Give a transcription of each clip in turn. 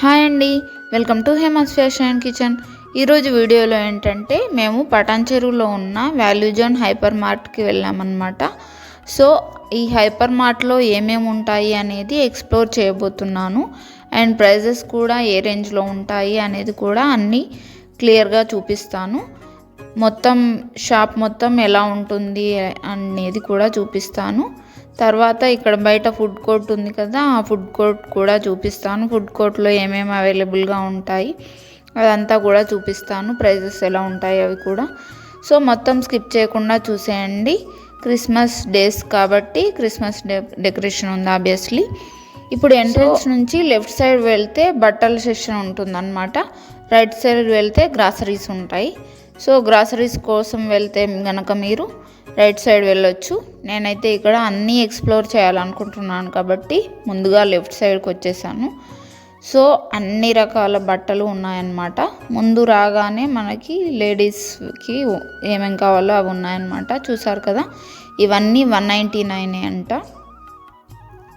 Hi అండి. Welcome to Hema's fashion and kitchen. ఈరోజు వీడియోలో ఏంటంటే మేము పటాన్ చెరువులో ఉన్న వాల్యూజోన్ హైపర్ మార్ట్కి వెళ్ళామన్నమాట. సో ఈ హైపర్ మార్ట్లో ఏమేమి ఉంటాయి అనేది ఎక్స్ప్లోర్ చేయబోతున్నాను. అండ్ ప్రైజెస్ కూడా ఏ రేంజ్లో ఉంటాయి అనేది కూడా అన్నీ క్లియర్గా చూపిస్తాను. మొత్తం షాప్ మొత్తం ఎలా ఉంటుంది అనేది కూడా చూపిస్తాను. తర్వాత ఇక్కడ బయట ఫుడ్ కోర్ట్ ఉంది కదా ఆ ఫుడ్ కోర్ట్ కూడా చూపిస్తాను. ఫుడ్ కోర్ట్లో ఏమేమి అవైలబుల్గా ఉంటాయి అదంతా కూడా చూపిస్తాను. ప్రైజెస్ ఎలా ఉంటాయి అవి కూడా. సో మొత్తం స్కిప్ చేయకుండా చూసేయండి. క్రిస్మస్ డేస్ కాబట్టి క్రిస్మస్ డె డెకరేషన్ ఉంది ఆబ్వియస్లీ ఇప్పుడు ఎంట్రన్స్ నుంచి లెఫ్ట్ సైడ్ వెళ్తే బట్టల సెక్షన్ ఉంటుందన్నమాట. రైట్ సైడ్ వెళ్తే గ్రాసరీస్ ఉంటాయి. సో గ్రాసరీస్ కోసం వెళ్తే కనుక మీరు రైట్ సైడ్ వెళ్ళొచ్చు. నేనైతే ఇక్కడ అన్నీ ఎక్స్ప్లోర్ చేయాలనుకుంటున్నాను కాబట్టి ముందుగా లెఫ్ట్ సైడ్కి వచ్చేసాను. సో అన్ని రకాల బట్టలు ఉన్నాయన్నమాట. ముందు రాగానే మనకి లేడీస్కి ఏమేం కావాలో అవి ఉన్నాయన్నమాట. చూసారు కదా? ఇవన్నీ వన్ నైంటీ నైన్ అంట.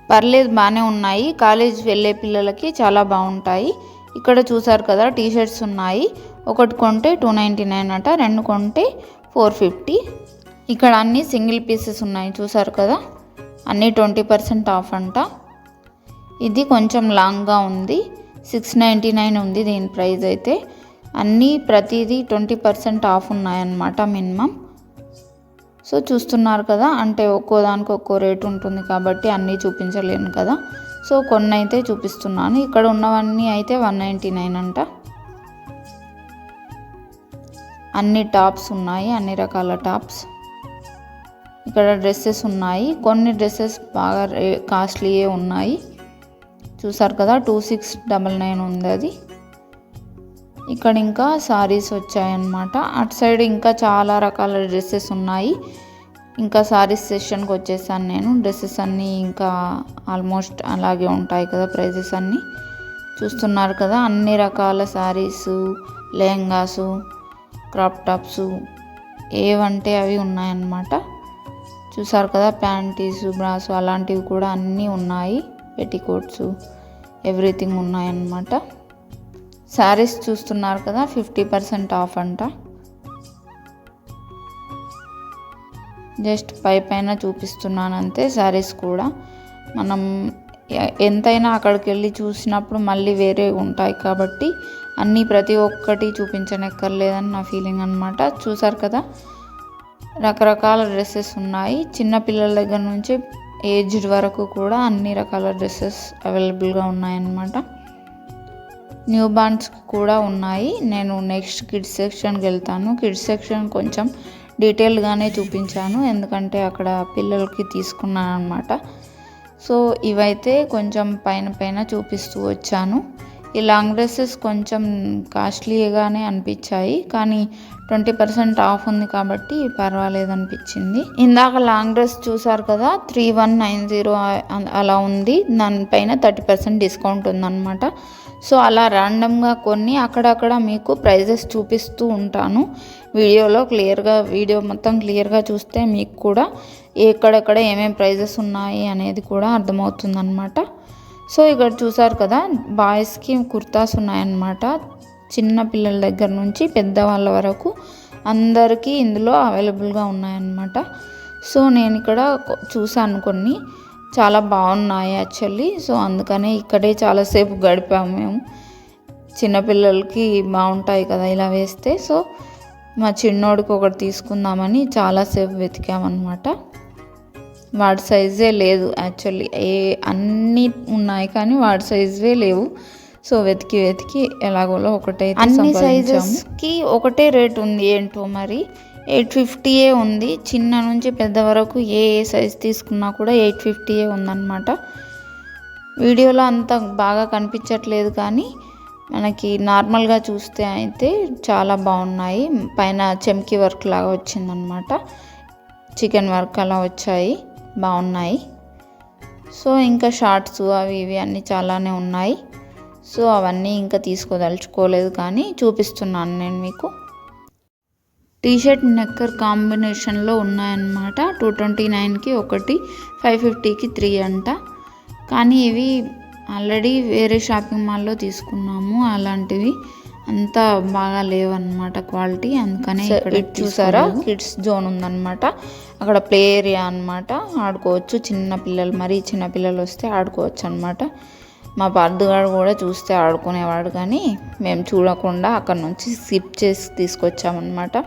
పర్లేదు బాగానే ఉన్నాయి. కాలేజ్ వెళ్ళే పిల్లలకి చాలా బాగుంటాయి. ఇక్కడ చూసారు కదా? టీ షర్ట్స్ ఉన్నాయి. ఒకటి కొంటే టూ నైంటీ నైన్ అట రెండు కొంటే ఫోర్ ఫిఫ్టీ ఇక్కడ అన్ని సింగిల్ పీసెస్ ఉన్నాయి చూసారు కదా? అన్నీ ట్వంటీ పర్సెంట్ ఆఫ్ అంట. ఇది కొంచెం లాంగ్గా ఉంది. సిక్స్ నైంటీ నైన్ ఉంది దీని ప్రైస్ అయితే. అన్నీ ప్రతిదీ ట్వంటీ పర్సెంట్ ఆఫ్ ఉన్నాయన్నమాట మినిమం సో చూస్తున్నారు కదా? అంటే ఒక్కో దానికి ఒక్కో రేటు ఉంటుంది కాబట్టి అన్నీ చూపించలేను కదా. సో కొన్ని అయితే చూపిస్తున్నాను. ఇక్కడ ఉన్నవన్నీ అయితే వన్ నైంటీ నైన్ అంట. అన్ని టాప్స్ ఉన్నాయి అన్ని రకాల టాప్స్. ఇక్కడ డ్రెస్సెస్ ఉన్నాయి. కొన్ని డ్రెస్సెస్ బాగా కాస్ట్లీయే ఉన్నాయి. చూసారు కదా టూ సిక్స్ డబల్ నైన్ ఉంది అది. ఇక్కడ ఇంకా సారీస్ వచ్చాయన్నమాట. అటు సైడ్ ఇంకా చాలా రకాల డ్రెస్సెస్ ఉన్నాయి. ఇంకా శారీస్ సెషన్కి వచ్చేసాను నేను. డ్రెస్సెస్ అన్నీ ఇంకా ఆల్మోస్ట్ అలాగే ఉంటాయి కదా ప్రైజెస్ అన్నీ. చూస్తున్నారు కదా అన్ని రకాల శారీసు లెహంగాసు క్రాప్ టాప్స్ ఏవంటే అవి ఉన్నాయన్నమాట. చూసారు కదా ప్యాంటీస్ బ్రాస్ అలాంటివి కూడా అన్నీ ఉన్నాయి. పెట్టికోట్స్ ఎవ్రీథింగ్ ఉన్నాయన్నమాట. శారీస్ చూస్తున్నారు కదా ఫిఫ్టీ పర్సెంట్ ఆఫ్ అంట. జస్ట్ పై పైన చూపిస్తున్నాను అంతే శారీస్ కూడా. మనం ఎంతైనా అక్కడికి వెళ్ళి చూసినప్పుడు మళ్ళీ వేరే ఉంటాయి కాబట్టి అన్నీ ప్రతి ఒక్కటి చూపించనక్కర్లేదని నా ఫీలింగ్ అనమాట చూసారు కదా? రకరకాల డ్రెస్సెస్ ఉన్నాయి. చిన్న పిల్లల దగ్గర నుంచి ఏజ్డ్ వరకు కూడా అన్ని రకాల డ్రెస్సెస్ అవైలబుల్గా ఉన్నాయన్నమాట. న్యూ బార్న్స్ కూడా ఉన్నాయి. నేను నెక్స్ట్ కిడ్స్ సెక్షన్కి వెళ్తాను. కిడ్స్ సెక్షన్ కొంచెం డీటెయిల్గానే చూపించాను. ఎందుకంటే అక్కడ పిల్లలకి తీసుకున్నాను అనమాట సో ఇవైతే కొంచెం పైన పైన చూపిస్తూ వచ్చాను. ఈ లాంగ్ డ్రెస్సెస్ కొంచెం కాస్ట్లీగానే అనిపించాయి కానీ ట్వంటీ పర్సెంట్ ఆఫ్ ఉంది కాబట్టి పర్వాలేదు అనిపించింది. ఇందాక లాంగ్ డ్రెస్ చూసారు కదా త్రీ వన్ నైన్ జీరో అలా ఉంది. దానిపైన థర్టీ పర్సెంట్ డిస్కౌంట్ ఉందన్నమాట. సో అలా ర్యాండమ్గా కొన్ని అక్కడక్కడ మీకు ప్రైజెస్ చూపిస్తూ ఉంటాను. వీడియోలో క్లియర్గా వీడియో మొత్తం క్లియర్గా చూస్తే మీకు కూడా ఎక్కడెక్కడ ఏమేమి ప్రైజెస్ ఉన్నాయి అనేది కూడా అర్థమవుతుందన్నమాట. సో ఇక్కడ చూసారు కదా బాయ్స్కి కుర్తాస్ ఉన్నాయన్నమాట. చిన్న పిల్లల దగ్గర నుంచి పెద్దవాళ్ళ వరకు అందరికీ ఇందులో అవైలబుల్గా ఉన్నాయన్నమాట. సో నేను ఇక్కడ చూసాను కొన్ని. చాలా బాగున్నాయి యాక్చువల్లీ. సో అందుకనే ఇక్కడే చాలాసేపు గడిపాము మేము. చిన్నపిల్లలకి బాగుంటాయి కదా ఇలా వేస్తే. సో మా చిన్నోడికి ఒకటి తీసుకుందామని చాలాసేపు వెతికామన్నమాట. వాడి సైజే లేదు యాక్చువల్లీ ఏ అన్నీ ఉన్నాయి కానీ వాడి సైజే లేవు. సో వెతికి వెతికి ఎలాగోలో ఒకటైతే అన్ని సైజెస్కి ఒకటే రేట్ ఉంది ఏంటో మరి? ఎయిట్ ఫిఫ్టీయే ఉంది. చిన్న నుంచి పెద్ద వరకు ఏ ఏ సైజ్ తీసుకున్నా కూడా ఎయిట్ ఫిఫ్టీయే ఉందన్నమాట. వీడియోలో అంత బాగా కనిపించట్లేదు కానీ మనకి నార్మల్గా చూస్తే అయితే చాలా బాగున్నాయి. పైన చెమ్కి వర్క్ లాగా వచ్చిందనమాట చికెన్ వర్క్ అలా వచ్చాయి. బాగున్నాయి. సో ఇంకా షార్ట్స్ అవి ఇవి అన్నీ చాలానే ఉన్నాయి. సో అవన్నీ ఇంకా తీసుకోదలుచుకోలేదు కానీ చూపిస్తున్నాను నేను మీకు. టీషర్ట్ నెక్కర్ కాంబినేషన్లో ఉన్నాయన్నమాట. టూ ట్వంటీ నైన్కి ఒకటి ఫైవ్ ఫిఫ్టీకి త్రీ అంట. కానీ ఇవి ఆల్రెడీ వేరే షాపింగ్ మాల్లో తీసుకున్నాము. అలాంటివి అంత బాగా లేవన్నమాట క్వాలిటీ. అందుకనే చూసారా? కిడ్స్ జోన్ ఉందన్నమాట. అక్కడ ప్లే ఏరియా అనమాట ఆడుకోవచ్చు. చిన్న పిల్లలు మరీ చిన్న పిల్లలు వస్తే ఆడుకోవచ్చు అనమాట మా పార్దుగాడు కూడా చూస్తే ఆడుకునేవాడు కానీ మేము చూడకుండా అక్కడ నుంచి స్కిప్ చేసి తీసుకొచ్చామన్నమాట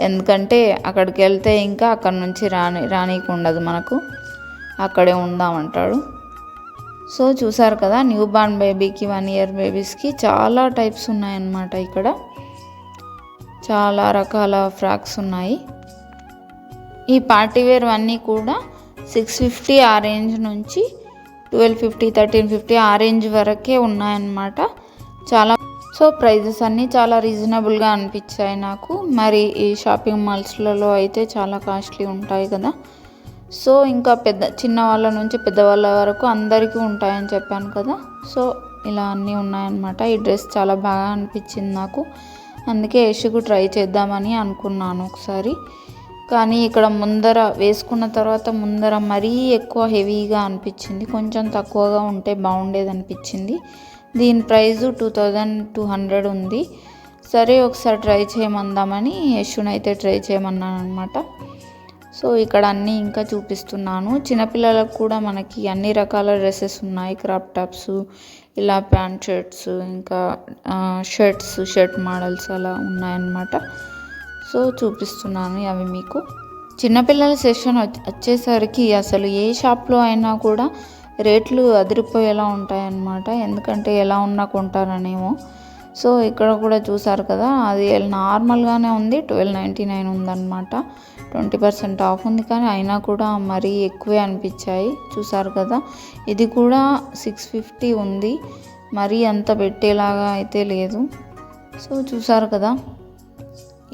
ఎందుకంటే అక్కడికి వెళ్తే ఇంకా అక్కడ నుంచి రాని రానీకి ఉండదు మనకు. అక్కడే ఉందామంటాడు సో చూసారు కదా న్యూ బార్న్ బేబీకి వన్ ఇయర్ బేబీస్కి చాలా టైప్స్ ఉన్నాయన్నమాట ఇక్కడ. చాలా రకాల ఫ్రాక్స్ ఉన్నాయి. ఈ పార్టీ వేర్ అన్నీ కూడా సిక్స్ ఫిఫ్టీ ఆ రేంజ్ నుంచి ట్వెల్వ్ ఫిఫ్టీ థర్టీన్ ఫిఫ్టీ ఆ రేంజ్ వరకే ఉన్నాయన్నమాట. చాలా సో ప్రైజెస్ అన్నీ చాలా రీజనబుల్గా అనిపించాయి నాకు. మరి ఈ షాపింగ్ మాల్స్లలో అయితే చాలా కాస్ట్లీ ఉంటాయి కదా. సో ఇంకా పెద్ద చిన్న వాళ్ళ నుంచి పెద్దవాళ్ళ వరకు అందరికీ ఉంటాయని చెప్పాను కదా. సో ఇలా అన్నీ ఉన్నాయన్నమాట. ఈ డ్రెస్ చాలా బాగా అనిపించింది నాకు. అందుకే యశుకు ట్రై చేద్దామని అనుకున్నాను ఒకసారి. కానీ ఇక్కడ ముందర వేసుకున్న తర్వాత ముందర మరీ ఎక్కువ హెవీగా అనిపించింది. కొంచెం తక్కువగా ఉంటే బాగుండేది అనిపించింది. దీని price two thousand two hundred ఉంది. సరే ఒకసారి ట్రై చేయమందామని యశునైతే ట్రై చేయమన్నాను అనమాట సో ఇక్కడ అన్నీ ఇంకా చూపిస్తున్నాను. చిన్నపిల్లలకు కూడా మనకి అన్ని రకాల డ్రెస్సెస్ ఉన్నాయి. క్రాప్ టాప్స్ ఇలా ప్యాంట్ షర్ట్స్ ఇంకా షర్ట్స్ షర్ట్ మోడల్స్ అలా ఉన్నాయన్నమాట. సో చూపిస్తున్నాను అవి మీకు. చిన్నపిల్లల సెషన్ వచ్చేసరికి అసలు ఏ షాప్లో అయినా కూడా రేట్లు అదిరిపోయేలా ఉంటాయన్నమాట. ఎందుకంటే ఎలా ఉన్నా కొంటారనేమో. సో ఇక్కడ కూడా చూసారు కదా అది నార్మల్గానే ఉంది. ట్వెల్వ్ నైంటీ నైన్ ఉందన్నమాట. ట్వంటీ పర్సెంట్ ఆఫ్ ఉంది కానీ అయినా కూడా మరీ ఎక్కువే అనిపించాయి. చూసారు కదా ఇది కూడా సిక్స్ ఫిఫ్టీ ఉంది. మరీ అంత పెట్టేలాగా అయితే లేదు. సో చూసారు కదా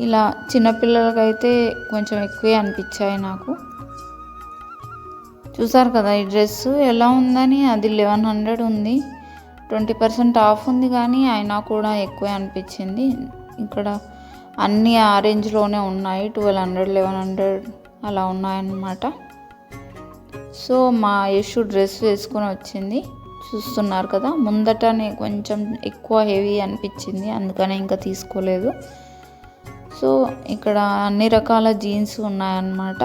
ఇలా చిన్నపిల్లలకైతే కొంచెం ఎక్కువే అనిపించాయి నాకు. చూసారు కదా ఈ డ్రెస్ ఎలా ఉందని? అది లెవెన్ హండ్రెడ్ ఉంది. ట్వంటీ పర్సెంట్ ఆఫ్ ఉంది కానీ అయినా కూడా ఎక్కువే అనిపించింది. ఇక్కడ అన్నీ ఆ రేంజ్లోనే ఉన్నాయి. ట్వెల్వ్ హండ్రెడ్ లెవెన్ హండ్రెడ్ అలా ఉన్నాయన్నమాట. సో మా యశు డ్రెస్ వేసుకొని వచ్చింది. చూస్తున్నారు కదా ముందటనే కొంచెం ఎక్కువ హెవీ అనిపించింది. అందుకనే ఇంకా తీసుకోలేదు. సో ఇక్కడ అన్ని రకాల జీన్స్ ఉన్నాయన్నమాట.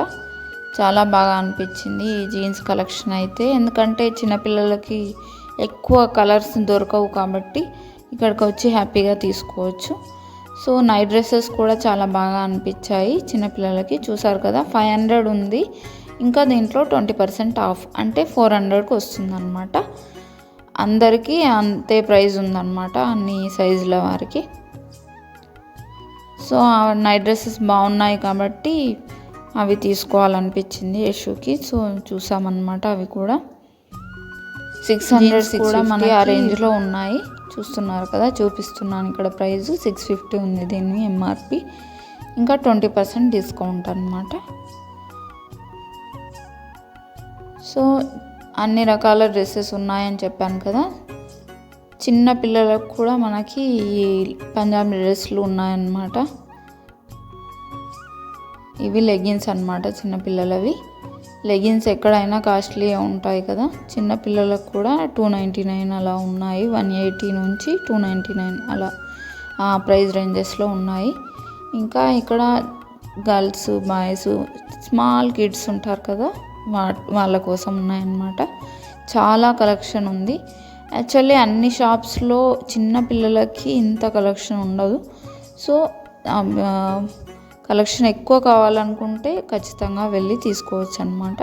చాలా బాగా అనిపించింది ఈ జీన్స్ కలెక్షన్ అయితే. ఎందుకంటే చిన్నపిల్లలకి ఎక్కువ కలర్స్ దొరకవు కాబట్టి ఇక్కడికి వచ్చి హ్యాపీగా తీసుకోవచ్చు. సో నైట్ డ్రెస్సెస్ కూడా చాలా బాగా అనిపించాయి చిన్నపిల్లలకి చూసారు కదా ఫైవ్ హండ్రెడ్ ఉంది. ఇంకా దీంట్లో ట్వంటీ పర్సెంట్ ఆఫ్ అంటే ఫోర్ హండ్రెడ్కి వస్తుందన్నమాట. అందరికీ అంతే ప్రైస్ ఉందన్నమాట అన్ని సైజుల వారికి. సో నైట్ డ్రెస్సెస్ బాగున్నాయి కాబట్టి అవి తీసుకోవాలనిపించింది యశుకి. సో చూసామన్నమాట అవి కూడా. సిక్స్ హండ్రెడ్ కూడా మనకి ఆ రేంజ్లో ఉన్నాయి. చూస్తున్నారు కదా చూపిస్తున్నాను ఇక్కడ ప్రైస్ సిక్స్ ఫిఫ్టీ ఉంది దీన్ని ఎంఆర్పి ఇంకా ట్వంటీ పర్సెంట్ డిస్కౌంట్ అనమాట సో అన్ని రకాల డ్రెస్సెస్ ఉన్నాయని చెప్పాను కదా. చిన్న పిల్లలకు కూడా మనకి పంజాబీ డ్రెస్సులు ఉన్నాయన్నమాట. ఇవి లెగిన్స్ అనమాట చిన్నపిల్లలవి లెగిన్స్ ఎక్కడైనా కాస్ట్లీ ఉంటాయి కదా. చిన్న పిల్లలకు కూడా టూ నైంటీ నైన్ అలా ఉన్నాయి. వన్ ఎయిటీ నుంచి టూ నైంటీ నైన్ అలా ఆ ప్రైస్ రేంజెస్లో ఉన్నాయి. ఇంకా ఇక్కడ గర్ల్స్ బాయ్స్ స్మాల్ కిడ్స్ ఉంటారు కదా. వా వాళ్ళ కోసం ఉన్నాయన్నమాట. చాలా కలెక్షన్ ఉంది. యాక్చువల్లీ అన్ని షాప్స్లో చిన్న పిల్లలకి ఇంత కలెక్షన్ ఉండదు. సో కలెక్షన్ ఎక్కువ కావాలనుకుంటే ఖచ్చితంగా వెళ్ళి తీసుకోవచ్చు అనమాట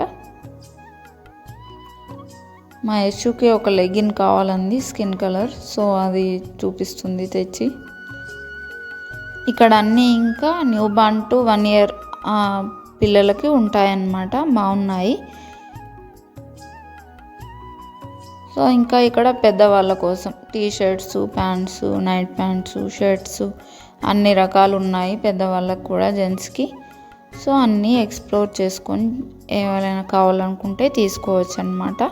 మా యశుకి ఒక లెగిన్ కావాలంది స్కిన్ కలర్. సో అది చూపిస్తుంది తెచ్చి. ఇక్కడ అన్నీ ఇంకా new ban to one year పిల్లలకి ఉంటాయన్నమాట బాగున్నాయి. సో ఇంకా ఇక్కడ పెద్దవాళ్ళ కోసం T shirts pants night pants shirts అన్ని రకాలు ఉన్నాయి పెద్దవాళ్ళకు కూడా జెంట్స్కి. సో అన్నీ ఎక్స్ప్లోర్ చేసుకొని ఏమైనా కావాలనుకుంటే తీసుకోవచ్చు అనమాట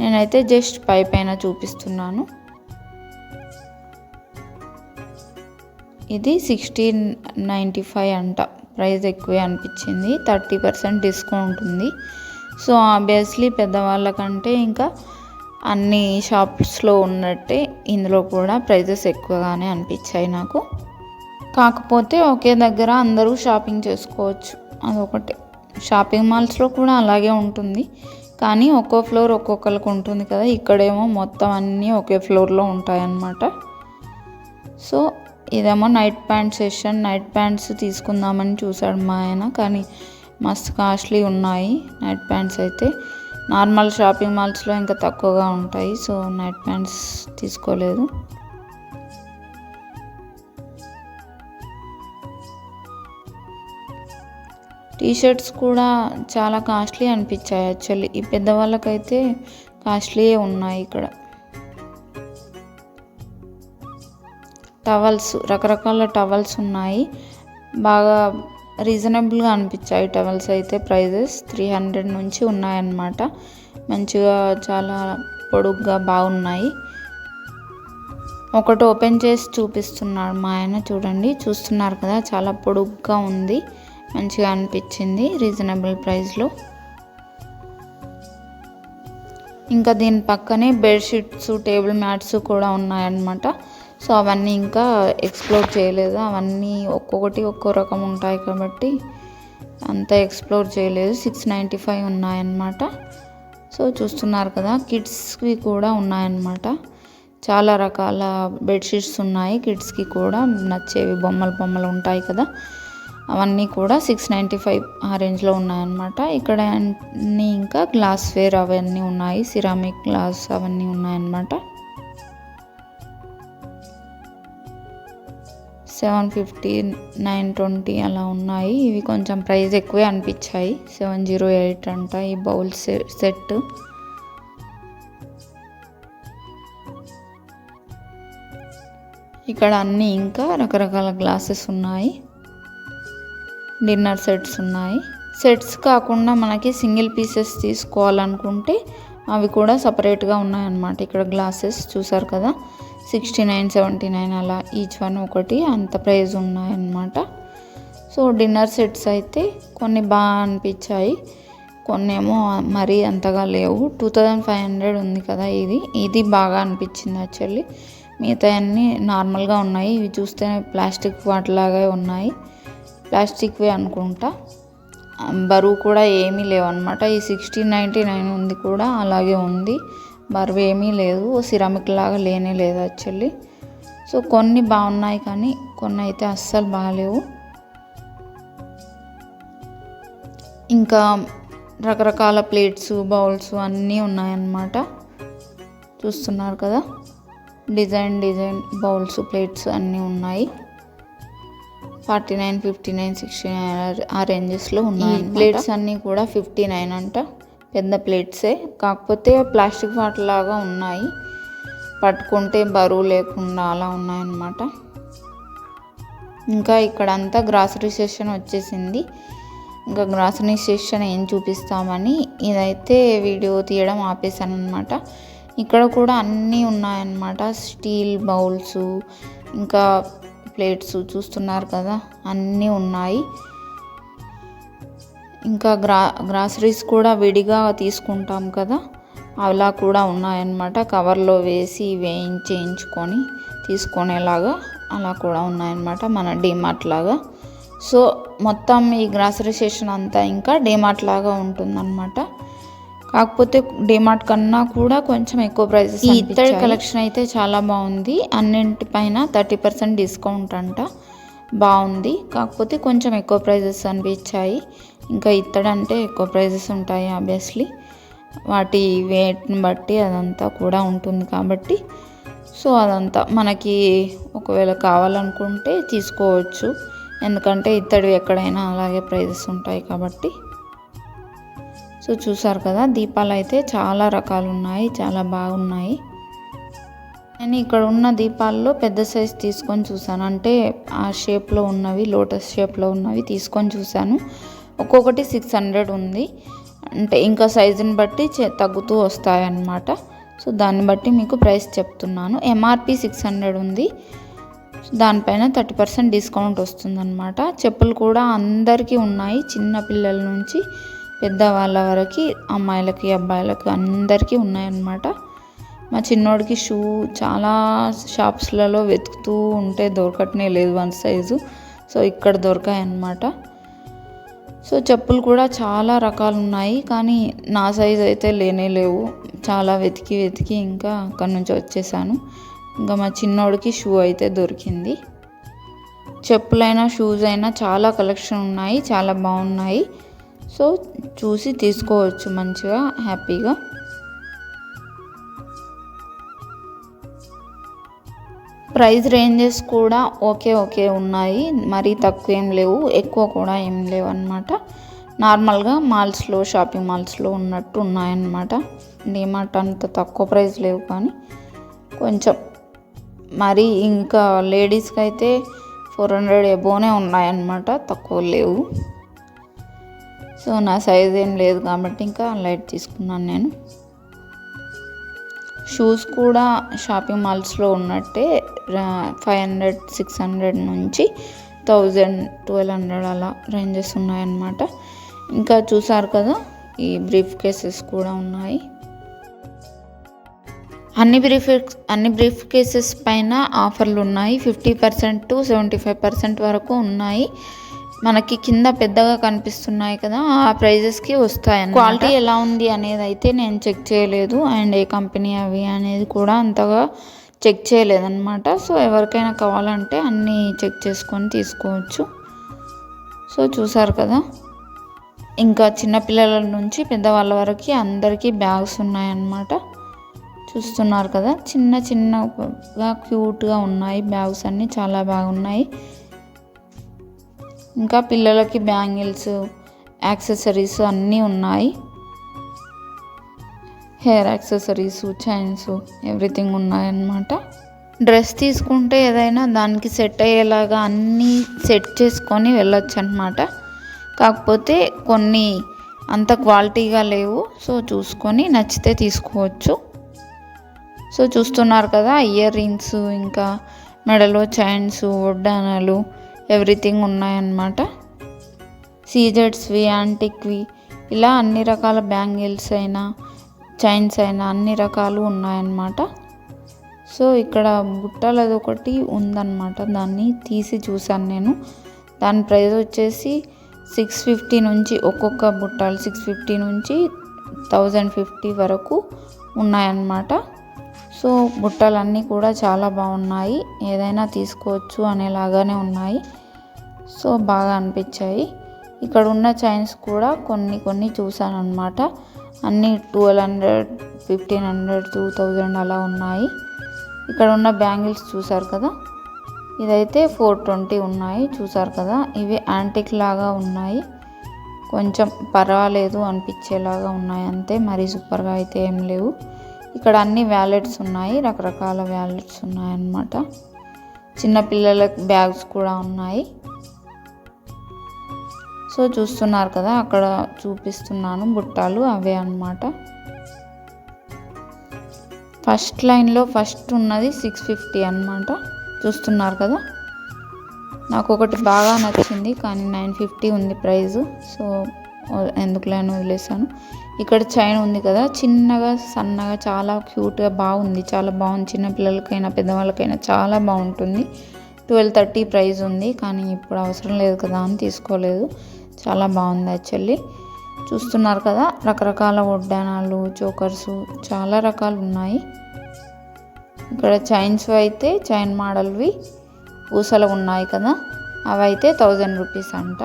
నేనైతే జస్ట్ పై పైన చూపిస్తున్నాను. ఇది సిక్స్టీన్ నైంటీ ఫైవ్ అంట. ప్రైస్ ఎక్కువే అనిపించింది. థర్టీ పర్సెంట్ డిస్కౌంట్ ఉంది. సో ఆబ్వియస్లీ పెద్దవాళ్ళకంటే ఇంకా అన్ని షాప్స్లో ఉన్నట్టే ఇందులో కూడా ప్రైజెస్ ఎక్కువగానే అనిపించాయి నాకు. కాకపోతే ఒకే దగ్గర అందరూ షాపింగ్ చేసుకోవచ్చు. అదొకటి. షాపింగ్ మాల్స్లో కూడా అలాగే ఉంటుంది. కానీ ఒక్కో ఫ్లోర్ ఒక్కొక్కరికి ఉంటుంది కదా. ఇక్కడేమో మొత్తం అన్నీ ఒకే ఫ్లోర్లో ఉంటాయన్నమాట. సో ఇదేమో night pant session. Night pants తీసుకుందామని చూసాడు మా ఆయన. కానీ మస్తు కాస్ట్లీ ఉన్నాయి నైట్ ప్యాంట్స్ అయితే. నార్మల్ షాపింగ్ మాల్స్లో ఇంకా తక్కువగా ఉంటాయి. సో నైట్ ప్యాంట్స్ తీసుకోలేదు. టీషర్ట్స్ కూడా చాలా కాస్ట్లీ అనిపించాయి యాక్చువల్లీ. ఈ పెద్దవాళ్ళకైతే కాస్ట్లీయే ఉన్నాయి ఇక్కడ. టవల్స్ రకరకాల టవల్స్ ఉన్నాయి. బాగా రీజనబుల్గా అనిపించాయి. టవల్స్ అయితే ప్రైజెస్ త్రీ హండ్రెడ్ నుంచి ఉన్నాయన్నమాట. మంచిగా చాలా పొడుగ్గా బాగున్నాయి. ఒకటి ఓపెన్ చేసి చూపిస్తున్నాడు మా ఆయన చూడండి. చూస్తున్నారు కదా చాలా పొడుగ్గా ఉంది. మంచిగా అనిపించింది రీజనబుల్ ప్రైస్లో ఇంకా దీని పక్కనే బెడ్షీట్స్ టేబుల్ మ్యాట్స్ కూడా ఉన్నాయన్నమాట. సో అవన్నీ ఇంకా ఎక్స్ప్లోర్ చేయలేదు. అవన్నీ ఒక్కొక్కటి ఒక్కో రకం ఉంటాయి కాబట్టి అంత ఎక్స్ప్లోర్ చేయలేదు. సిక్స్ నైంటీ ఫైవ్ ఉన్నాయన్నమాట. సో చూస్తున్నారు కదా కిడ్స్కి కూడా ఉన్నాయన్నమాట. చాలా రకాల బెడ్షీట్స్ ఉన్నాయి కిడ్స్కి కూడా నచ్చేవి బొమ్మలు బొమ్మలు ఉంటాయి కదా. అవన్నీ కూడా సిక్స్ నైంటీ ఫైవ్ ఆ రేంజ్లో ఉన్నాయన్నమాట. ఇక్కడ అన్నీ ఇంకా గ్లాస్ వేర్ అవన్నీ ఉన్నాయి సిరామిక్ గ్లాస్ అవన్నీ ఉన్నాయన్నమాట. సెవెన్ ఫిఫ్టీ నైన్ ట్వంటీ అలా ఉన్నాయి. ఇవి కొంచెం ప్రైస్ ఎక్కువే అనిపించాయి. సెవెన్ జీరో ఎయిట్ అంట ఈ బౌల్ సెట్. ఇక్కడ అన్నీ ఇంకా రకరకాల గ్లాసెస్ ఉన్నాయి. డిన్నర్ సెట్స్ ఉన్నాయి. సెట్స్ కాకుండా మనకి సింగిల్ పీసెస్ తీసుకోవాలనుకుంటే అవి కూడా సపరేట్గా ఉన్నాయన్నమాట. ఇక్కడ గ్లాసెస్ చూసారు కదా? సిక్స్టీ నైన్ సెవెంటీ నైన్ అలా ఈచ్ వన్ ఒకటి అంత ప్రైజ్ ఉన్నాయన్నమాట. సో డిన్నర్ సెట్స్ అయితే కొన్ని బాగా అనిపించాయి. కొన్ని ఏమో మరీ అంతగా లేవు. టూ థౌజండ్ ఫైవ్ హండ్రెడ్ ఉంది కదా ఇది. ఇది బాగా అనిపించింది యాక్చువల్లీ మిగతా అన్నీ నార్మల్గా ఉన్నాయి. ఇవి చూస్తే ప్లాస్టిక్ వాటిలాగే ఉన్నాయి. ప్లాస్టిక్వే అనుకుంటా. బరువు కూడా ఏమీ లేవు అనమాట ఈ సిక్స్టీన్ నైంటీ నైన్ ఉంది కూడా అలాగే ఉంది. బరువు ఏమీ లేదు. సిరామిక్ లాగా లేనే లేదు యాక్చువల్లీ. సో కొన్ని బాగున్నాయి కానీ కొన్ని అయితే అస్సలు బాగాలేవు. ఇంకా రకరకాల ప్లేట్స్ బౌల్స్ అన్నీ ఉన్నాయన్నమాట. చూస్తున్నారు కదా? డిజైన్ డిజైన్ బౌల్స్ ప్లేట్స్ అన్నీ ఉన్నాయి. Forty nine fifty nine sixty nine ఆ రేంజెస్లో ఉన్నాయి ప్లేట్స్ అన్నీ కూడా ఫిఫ్టీ నైన్ అంట? పెద్ద ప్లేట్సే. కాకపోతే ప్లాస్టిక్ వాటిలాగా ఉన్నాయి. పట్టుకుంటే బరువు లేకుండా అలా ఉన్నాయన్నమాట. ఇంకా ఇక్కడ అంతా గ్రాసరీ సెషన్ వచ్చేసింది. ఇంకా గ్రాసరీ సెషన్ ఏం చూపిస్తామని ఇదైతే వీడియో తీయడం ఆపేసాను అనమాట ఇక్కడ కూడా అన్నీ ఉన్నాయన్నమాట. స్టీల్ బౌల్స్ ఇంకా ప్లేట్స్ చూస్తున్నారు కదా అన్నీ ఉన్నాయి. ఇంకా గ్రా గ్రాసరీస్ కూడా విడిగా తీసుకుంటాం కదా. అలా కూడా ఉన్నాయన్నమాట. కవర్లో వేసి వేయించేయించుకొని తీసుకునేలాగా అలా కూడా ఉన్నాయన్నమాట మన డిమార్ట్ లాగా. సో మొత్తం ఈ గ్రాసరీ స్టేషన్ అంతా ఇంకా డిమార్ట్ లాగా ఉంటుందన్నమాట. కాకపోతే డిమార్ట్ కన్నా కూడా కొంచెం ఎక్కువ ప్రైసెస్ ఈ ఇత్తడి కలెక్షన్ అయితే చాలా బాగుంది. అన్నింటిపైన థర్టీ పర్సెంట్ డిస్కౌంట్ అంట. బాగుంది. కాకపోతే కొంచెం ఎక్కువ ప్రైజెస్ అనిపించాయి. ఇంకా ఇత్తడంటే ఎక్కువ ప్రైజెస్ ఉంటాయి ఆబ్వియస్లీ వాటి వెయిట్ని బట్టి అదంతా కూడా ఉంటుంది కాబట్టి. సో అదంతా మనకి ఒకవేళ కావాలనుకుంటే తీసుకోవచ్చు. ఎందుకంటే ఇత్తడి ఎక్కడైనా అలాగే ప్రైజెస్ ఉంటాయి కాబట్టి. సో చూసారు కదా దీపాలు అయితే చాలా రకాలు ఉన్నాయి చాలా బాగున్నాయి. నేను ఇక్కడ ఉన్న దీపాల్లో పెద్ద సైజ్ తీసుకొని చూసాను అంటే ఆ షేప్లో ఉన్నవి లోటస్ షేప్లో ఉన్నవి తీసుకొని చూశాను. ఒక్కొక్కటి సిక్స్ హండ్రెడ్ ఉంది. అంటే ఇంకా సైజుని బట్టి తగ్గుతూ వస్తాయన్నమాట. సో దాన్ని బట్టి మీకు ప్రైస్ చెప్తున్నాను. ఎంఆర్పి సిక్స్ హండ్రెడ్ ఉంది. దానిపైన థర్టీ పర్సెంట్ డిస్కౌంట్ వస్తుందన్నమాట. చెప్పులు కూడా అందరికీ ఉన్నాయి. చిన్న పిల్లల నుంచి పెద్దవాళ్ళ వరకు అమ్మాయిలకి అబ్బాయిలకి అందరికీ ఉన్నాయన్నమాట. మా చిన్నోడికి షూ చాలా షాప్స్లలో వెతుకుతూ ఉంటే దొరకటనే లేదు వన్ సైజు. సో ఇక్కడ దొరకాయి అన్నమాట సో చెప్పులు కూడా చాలా రకాలు ఉన్నాయి కానీ నా సైజ్ అయితే లేనే లేవు. చాలా వెతికి వెతికి ఇంకా అక్కడి నుంచి వచ్చేసాను. ఇంకా మా చిన్నోడికి షూ అయితే దొరికింది. చెప్పులైనా షూస్ అయినా చాలా కలెక్షన్ ఉన్నాయి చాలా బాగున్నాయి. సో చూసి తీసుకోవచ్చు మంచిగా హ్యాపీగా. ప్రైస్ రేంజెస్ కూడా ఓకే ఓకే ఉన్నాయి. మరీ తక్కువ ఏం లేవు. ఎక్కువ కూడా ఏం లేవు అనమాట నార్మల్గా మాల్స్లో షాపింగ్ మాల్స్లో ఉన్నట్టు ఉన్నాయన్నమాట. డిమార్ట్ అంత తక్కువ ప్రైస్ లేవు కానీ కొంచెం. మరి ఇంకా లేడీస్కి అయితే ఫోర్ హండ్రెడ్ ఎబోనే ఉన్నాయన్నమాట. తక్కువ లేవు. సో నా సైజ్ ఏం లేదు కాబట్టి ఇంకా లైట్ తీసుకున్నాను నేను. షూస్ కూడా షాపింగ్ మాల్స్లో ఉన్నట్టే ఫైవ్ హండ్రెడ్ సిక్స్ హండ్రెడ్ నుంచి థౌజండ్ ట్వెల్వ్ హండ్రెడ్ అలా రేంజెస్ ఉన్నాయన్నమాట. ఇంకా చూసారు కదా ఈ బ్రీఫ్ కేసెస్ కూడా ఉన్నాయి. అన్ని బ్రీఫ్ అన్ని బ్రీఫ్ కేసెస్ పైన ఆఫర్లు ఉన్నాయి. Fifty percent to seventy five percent వరకు ఉన్నాయి. మనకి కింద పెద్దగా కనిపిస్తున్నాయి కదా ఆ ప్రైజెస్కి వస్తాయి క్వాలిటీ ఎలా ఉంది అనేది అయితే నేను చెక్ చేయలేదు. అండ్ ఏ కంపెనీ అవి అనేది కూడా అంతగా చెక్ చేయలేదన్నమాట. సో ఎవరికైనా కావాలంటే అన్నీ చెక్ చేసుకొని తీసుకోవచ్చు. సో చూసారు కదా? ఇంకా చిన్నపిల్లల నుంచి పెద్దవాళ్ళ వరకు అందరికీ బ్యాగ్స్ ఉన్నాయన్నమాట. చూస్తున్నారు కదా? చిన్న చిన్నగా క్యూట్గా ఉన్నాయి. బ్యాగ్స్ అన్నీ చాలా బాగున్నాయి. ఇంకా పిల్లలకి బ్యాంగిల్స్ యాక్సెసరీస్ అన్నీ ఉన్నాయి. హెయిర్ యాక్సెసరీస్ చైన్స్ ఎవ్రీథింగ్ ఉన్నాయన్నమాట. డ్రెస్ తీసుకుంటే ఏదైనా దానికి సెట్ అయ్యేలాగా అన్నీ సెట్ చేసుకొని వెళ్ళొచ్చు అనమాట కాకపోతే కొన్ని అంత క్వాలిటీగా లేవు. సో చూసుకొని నచ్చితే తీసుకోవచ్చు. సో చూస్తున్నారు కదా ఇయర్ రింగ్స్ ఇంకా మెడలో చైన్స్ ఒడ్డానాలు ఎవ్రీథింగ్ ఉన్నాయన్నమాట. సీజెడ్స్వి యాంటిక్వి ఇలా అన్ని రకాల బ్యాంగిల్స్ అయినా చైన్స్ అయినా అన్ని రకాలు ఉన్నాయన్నమాట. సో ఇక్కడ బుట్టలది ఒకటి ఉందన్నమాట. దాన్ని తీసి చూశాను నేను. దాని ప్రైస్ వచ్చేసి సిక్స్ ఫిఫ్టీ నుంచి ఒక్కొక్క బుట్టలు సిక్స్ ఫిఫ్టీ నుంచి థౌజండ్ ఫిఫ్టీ వరకు ఉన్నాయన్నమాట. సో బుట్టలన్నీ కూడా చాలా బాగున్నాయి. ఏదైనా తీసుకోవచ్చు అనేలాగానే ఉన్నాయి. సో బాగా అనిపించాయి. ఇక్కడ ఉన్న చైన్స్ కూడా కొన్ని కొన్ని చూసాను అనమాట అన్నీ twelve hundred fifteen hundred two thousand అలా ఉన్నాయి. ఇక్కడ ఉన్న బ్యాంగిల్స్ చూసారు కదా? ఇదైతే ఫోర్ ట్వంటీ ఉన్నాయి చూసారు కదా? ఇవి యాంటిక్ లాగా ఉన్నాయి. కొంచెం పర్వాలేదు అనిపించేలాగా ఉన్నాయి అంతే. మరీ సూపర్గా అయితే ఏం లేవు. ఇక్కడ అన్ని వ్యాలెట్స్ ఉన్నాయి రకరకాల వ్యాలెట్స్ ఉన్నాయన్నమాట. చిన్నపిల్లల బ్యాగ్స్ కూడా ఉన్నాయి. సో చూస్తున్నారు కదా అక్కడ చూపిస్తున్నాను బుట్టాలు అవే అన్నమాట. ఫస్ట్ లైన్లో ఫస్ట్ ఉన్నది సిక్స్ ఫిఫ్టీ అనమాట చూస్తున్నారు కదా? నాకు ఒకటి బాగా నచ్చింది కానీ నైన్ ఫిఫ్టీ ఉంది ప్రైజు. సో ఎందుకులే అని వదిలేసాను ఇక్కడ చైన్ ఉంది కదా చిన్నగా సన్నగా చాలా క్యూట్గా బాగుంది. చాలా బాగుంది. చిన్న పిల్లలకైనా పెద్దవాళ్ళకైనా చాలా బాగుంటుంది. ట్వెల్వ్ థర్టీ ప్రైస్ ఉంది. కానీ ఇప్పుడు అవసరం లేదు కదా అని తీసుకోలేదు. చాలా బాగుంది యాక్చువల్లీ. చూస్తున్నారు కదా రకరకాల వడ్డానాలు చోకర్స్ చాలా రకాలు ఉన్నాయి. ఇక్కడ చైన్స్ అయితే చైన్ మోడల్వి పూసలు ఉన్నాయి కదా అవి అయితే థౌజండ్ రూపీస్ అంట.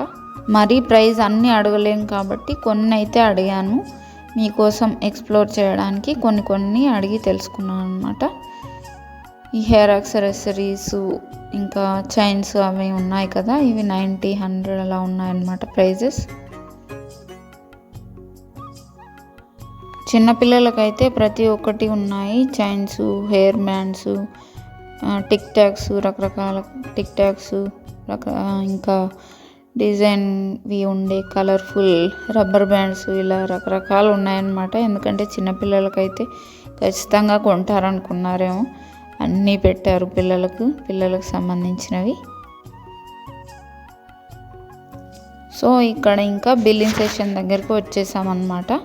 మరీ ప్రైస్ అన్నీ అడగలేం కాబట్టి కొన్ని అయితే అడిగాను. మీకోసం ఎక్స్ప్లోర్ చేయడానికి కొన్ని కొన్ని అడిగి తెలుసుకున్నాను అనమాట ఈ హెయిర్ యాక్సెసరీస్ ఇంకా చైన్స్ అవి ఉన్నాయి కదా ఇవి నైంటీ హండ్రెడ్ అలా ఉన్నాయన్నమాట ప్రైజెస్ చిన్నపిల్లలకైతే ప్రతి ఒక్కటి ఉన్నాయి chains hair bands tic tacs రకరకాల టిక్ టాక్స్ రక ఇంకా డిజైన్వి ఉండే కలర్ఫుల్ రబ్బర్ బ్యాండ్స్ ఇలా రకరకాలు ఉన్నాయన్నమాట. ఎందుకంటే చిన్నపిల్లలకైతే ఖచ్చితంగా కొంటారనుకున్నారేమో. అన్నీ పెట్టారు పిల్లలకు పిల్లలకు సంబంధించినవి. సో ఇక్కడ ఇంకా బిల్లింగ్ సెషన్ దగ్గరికి వచ్చేసామన్నమాట.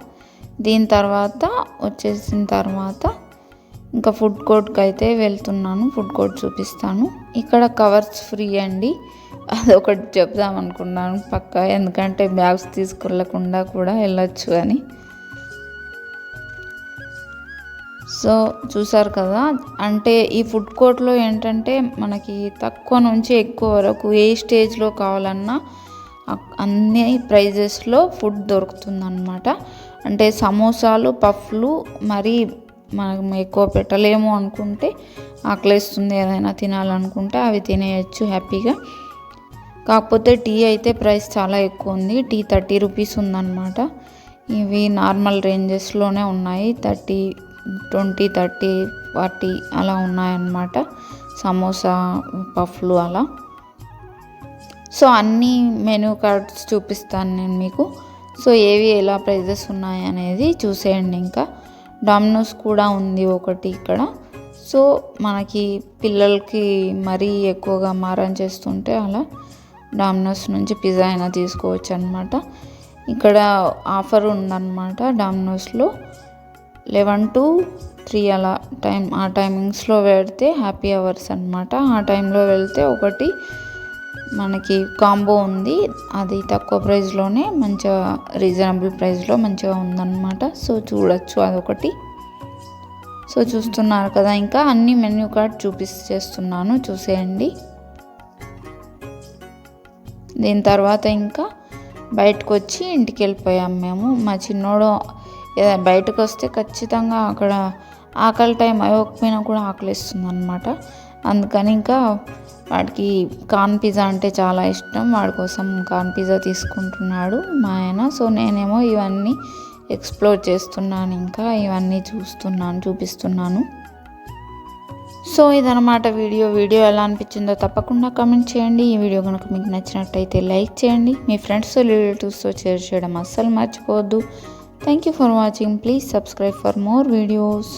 దీని తర్వాత వచ్చేసిన తర్వాత ఇంకా ఫుడ్ కోర్ట్కి అయితే వెళ్తున్నాను ఫుడ్ కోర్ట్ చూపిస్తాను. ఇక్కడ కవర్స్ ఫ్రీ అండి. అదొకటి చెప్దాం అనుకున్నాను పక్క ఎందుకంటే బ్యాగ్స్ తీసుకెళ్ళకుండా కూడా వెళ్ళొచ్చు అని. సో చూసారు కదా అంటే ఈ ఫుడ్ కోర్ట్లో ఏంటంటే మనకి తక్కువ నుంచి ఎక్కువ వరకు ఏ స్టేజ్లో కావాలన్నా అన్ని ప్రైజెస్లో ఫుడ్ దొరుకుతుందన్నమాట. అంటే సమోసాలు పఫ్లు మరీ మనం ఎక్కువ పెట్టలేము అనుకుంటే ఆకలేస్తుంది ఏదైనా తినాలనుకుంటే అవి తినేయచ్చు హ్యాపీగా. కాకపోతే టీ అయితే ప్రైస్ చాలా ఎక్కువ ఉంది. టీ థర్టీ రూపీస్ ఉందన్నమాట. ఇవి నార్మల్ రేంజెస్లోనే ఉన్నాయి. థర్టీ ట్వంటీ థర్టీ ఫార్టీ అలా ఉన్నాయన్నమాట. సమోసా పఫ్లు అలా. సో అన్ని మెనూ కార్డ్స్ చూపిస్తాను నేను మీకు. సో ఏవి ఎలా ప్రైజెస్ ఉన్నాయి అనేది చూసేయండి ఇంకా. డామినోస్ కూడా ఉంది ఒకటి ఇక్కడ. సో మనకి పిల్లలకి మరీ ఎక్కువగా మారం చేస్తుంటే అలా డామినోస్ నుంచి పిజ్జా అయినా తీసుకోవచ్చు అనమాట ఇక్కడ ఆఫర్ ఉందన్నమాట డామినోస్లో లెవెన్ టు త్రీ అలా టైం ఆ టైమింగ్స్లో పెడితే హ్యాపీ అవర్స్ అనమాట ఆ టైంలో వెళ్తే ఒకటి మనకి కాంబో ఉంది. అది తక్కువ ప్రైస్లోనే మంచిగా రీజనబుల్ ప్రైస్లో మంచిగా ఉందన్నమాట. సో చూడొచ్చు అదొకటి. సో చూస్తున్నారు కదా ఇంకా అన్ని మెన్యూ కార్డ్ చూపిస్తున్నాను చూసేయండి. దీని తర్వాత ఇంకా బయటకు వచ్చి ఇంటికి వెళ్ళిపోయాం మేము. మా చిన్నోడు బయటకు వస్తే ఖచ్చితంగా అక్కడ ఆకలి టైం అవ్వకపోయినా కూడా ఆకలిస్తుంది అనమాట అందుకని ఇంకా వాడికి కార్న్ పిజ్జా అంటే చాలా ఇష్టం. వాడి కోసం కార్న్ పిజ్జా తీసుకుంటున్నాడు మా ఆయన. సో నేనేమో ఇవన్నీ ఎక్స్ప్లోర్ చేస్తున్నాను ఇంకా. ఇవన్నీ చూస్తున్నాను చూపిస్తున్నాను. సో ఇదనమాట వీడియో. వీడియో ఎలా అనిపించిందో తప్పకుండా కమెంట్ చేయండి. ఈ వీడియో కనుక మీకు నచ్చినట్టయితే లైక్ చేయండి. మీ ఫ్రెండ్స్ రిలేటివ్స్తో షేర్ చేయడం అస్సలు మర్చిపోవద్దు. Thank you for watching. Please subscribe for more videos.